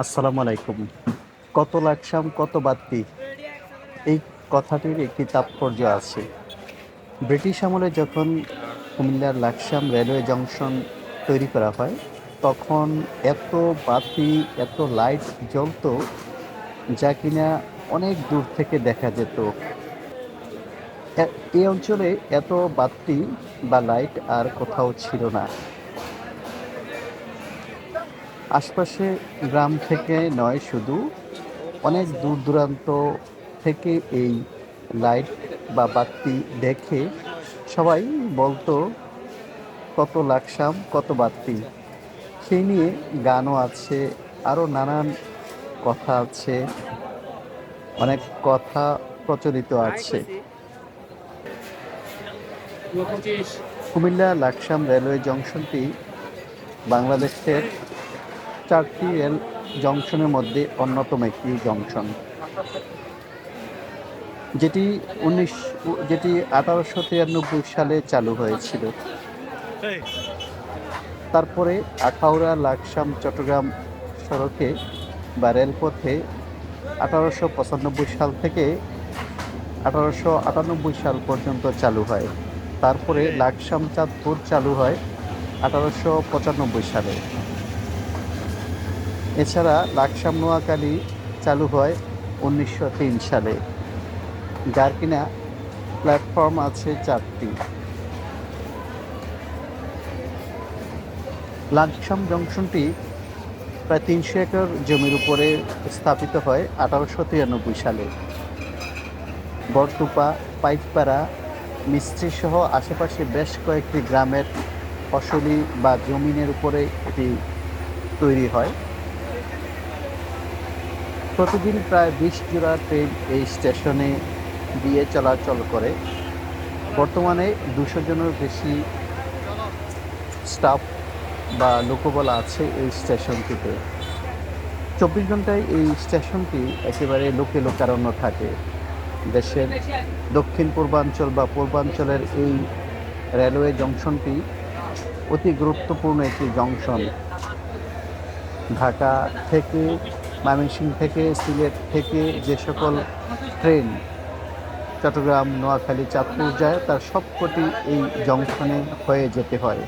আসসালামু আলাইকুম। কত লাকসাম, কত বাত্তি। এই কথাটির একটি তাৎপর্য আছে। ব্রিটিশ আমলে যখন কুমিল্লার লাকসাম রেলওয়ে জংশন তৈরি করা হয়, তখন এত বাতি এত লাইট জ্বলতো যা কিনা অনেক দূর থেকে দেখা যেত। এই অঞ্চলে এত বাতি বা লাইট আর কোথাও ছিল না। আশপাশে গ্রাম থেকে নয়, শুধু অনেক দূর দূরান্ত থেকে এই লাইট বা বাতি দেখে সবাই বলতো, কত লাকসাম, কত বাতি। সেই নিয়ে গানও আছে, আরও নানান কথা আছে, অনেক কথা প্রচলিত আছে। কুমিল্লা লাকসাম রেলওয়ে জংশনটি বাংলাদেশের চারটি রেল জংশনের মধ্যে অন্যতম একটি জংশন। যেটি উনিশ যেটি আঠারোশো তিরানব্বই সালে চালু হয়েছিল। তারপরে আখাউড়া, লাকসাম, চট্টগ্রাম সড়কে বা রেলপথে আঠারোশো পঁচানব্বই সাল থেকে আঠারোশো আটানব্বই সাল পর্যন্ত চালু হয়। তারপরে লাকসাম চাঁদপুর চালু হয় আঠারোশো পঁচানব্বই সালে। এছাড়া লাকসাম নোয়াখালী চালু হয় উনিশশো তিন সালে। যার কিনা প্ল্যাটফর্ম আছে চারটি। লাকসাম জংশনটি প্রায় তিনশো একর জমির উপরে স্থাপিত হয় আঠারোশো তিরানব্বই সালে। বরটুপা পাইকপাড়া মিস্ত্রি সহ আশেপাশে বেশ কয়েকটি গ্রামের ফসলি বা জমিনের উপরে এটি তৈরি হয়। প্রতিদিন প্রায় বিশ জোড়া ট্রেন এই স্টেশনে দিয়ে চলাচল করে। বর্তমানে দুশো জনের বেশি স্টাফ বা লোকবল আছে এই স্টেশনটিতে চব্বিশ ঘন্টায় এই স্টেশনটি একেবারে লোকে লোকারণ্য থাকে। দেশের দক্ষিণ পূর্বাঞ্চল বা পূর্বাঞ্চলের এই রেলওয়ে জংশনটি অতি গুরুত্বপূর্ণ একটি জংশন ঢাকা থেকে ময়মনসিংহ থেকে, সিলেট থেকে যে সকল ট্রেন চট্টগ্রাম, নোয়াখালী, চাঁদপুর যায়, তার সবকটি এই জংশনে হয়ে যেতে হয়।